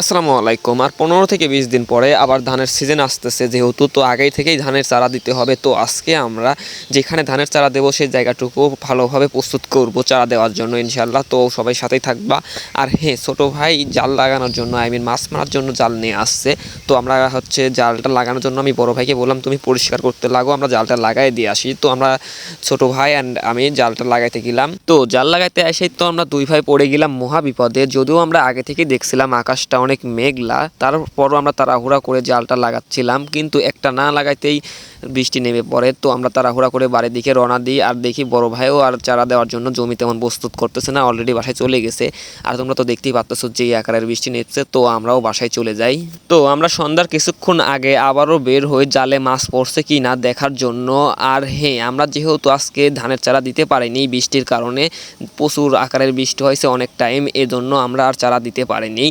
আসসালামু আলাইকুম। আর পনেরো থেকে বিশ দিন পরে আবার ধানের সিজন আসতেছে, যেহেতু তো আগেই থেকেই ধানের চারা দিতে হবে, তো আজকে আমরা যেখানে ধানের চারা দেবো সেই জায়গাটুকু ভালোভাবে প্রস্তুত করব চারা দেওয়ার জন্য ইনশাল্লাহ তো সবাই সাথেই থাকবা। আর হ্যাঁ ছোটো ভাই জাল লাগানোর জন্য আই মিন মাছ মারার জন্য জাল নিয়ে আসছে। তো আমরা হচ্ছে জালটা লাগানোর জন্য আমি বড় ভাইকে বললাম, তুমি পরিষ্কার করতে লাগো, আমরা জালটা লাগাই দিয়ে আসি। তো আমরা ছোট ভাই অ্যান্ড আমি জালটা লাগাইতে গেলাম। তো জাল লাগাইতে এসেই তো আমরা দুই ভাই পড়ে গেলাম মহা বিপদে যদিও আমরা আগে থেকে দেখছিলাম আকাশটা অনেক মেঘলা। তারপরও আমরা তাড়াহুড়া করে জালটা লাগাচ্ছিলাম, কিন্তু একটা না লাগাইতেই বৃষ্টি নেমে পড়ে। তো আমরা তাড়াহুড়া করে বাড়ির দিকে রওনা দিই আর দেখি বড় ভাইও আর চারা দেওয়ার জন্য জমি তেমন প্রস্তুত করতেছে না অলরেডি বাসায় চলে গেছে। আর তোমরা তো দেখতেই পাচ্ছ যে আকারের বৃষ্টি নেমছে, তো আমরাও বাসায় চলে যাই। তো আমরা সন্ধ্যার কিছুক্ষণ আগে আবারও বের হয়ে জালে মাছ পড়ছে কি না দেখার জন্য। আর হ্যাঁ আমরা যেহেতু আজকে ধানের চারা দিতে পারিনি বৃষ্টির কারণে, প্রচুর আকারের বৃষ্টি হয়েছে অনেক টাইম এজন্য আমরা আর চারা দিতে পারিনি।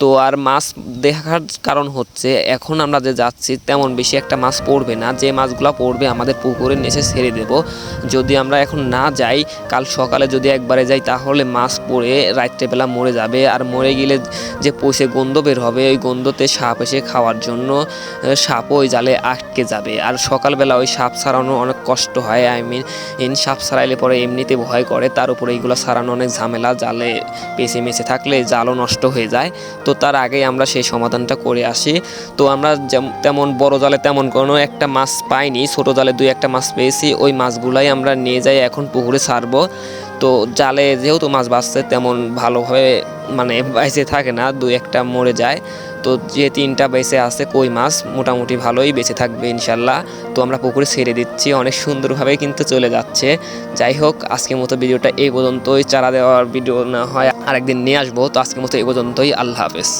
তো আর মাছ দেখার কারণ হচ্ছে, এখন আমরা যে যাচ্ছি তেমন বেশি একটা মাছ পড়বে না। যে মাছগুলো পড়বে আমাদের পুকুরের নিচে ছেড়ে দেব। যদি আমরা এখন না যাই, কাল সকালে যদি একবারে যাই, তাহলে মাছ পড়ে রাত্রেবেলা মরে যাবে। আর মরে গেলে যে পচে গন্ধ বের হবে, ওই গন্ধতে সাপ এসে খাওয়ার জন্য সাপও ওই জালে আটকে যাবে। আর সকালবেলা ওই সাপ ছাড়ানো অনেক কষ্ট হয়। আই মিন ইন সাপ ছাড়াইলে পরে এমনিতে ভয় করে। তার উপরে এইগুলো ছাড়ানো অনেক ঝামেলা। জালে পেঁচে মেছে থাকলে জালও নষ্ট হয়ে যায়। তো তার আগেই আমরা সেই সমাধানটা করে আসি। তো আমরা তেমন বড় জালে তেমন কোনো একটা মাছ পাইনি, ছোট জালে দুই একটা মাছ পেয়েছি, ওই মাছগুলাই আমরা নিয়ে যাই, এখন পুকুরে ছাড়বো। তো জালে যেহেতু মাছ বাঁচছে, তেমন ভালোভাবে মানে বাইসে থাকে না, দুই একটা মরে যায়। তো যে তিনটা বেঁচে আছে কই মাছ মোটামুটি ভালোই বেঁচে থাকবে ইনশাল্লাহ। তো আমরা পুকুরে ছেড়ে দিচ্ছি, অনেক সুন্দরভাবে কিন্তু চলে যাচ্ছে। যাই হোক, আজকের মতো ভিডিওটা এই পর্যন্তই। চারা দেওয়ার ভিডিও না হয়, আরেকদিন নিয়ে আসব। তো আজকের মতো এই পর্যন্তই। আল্লাহ হাফেজ।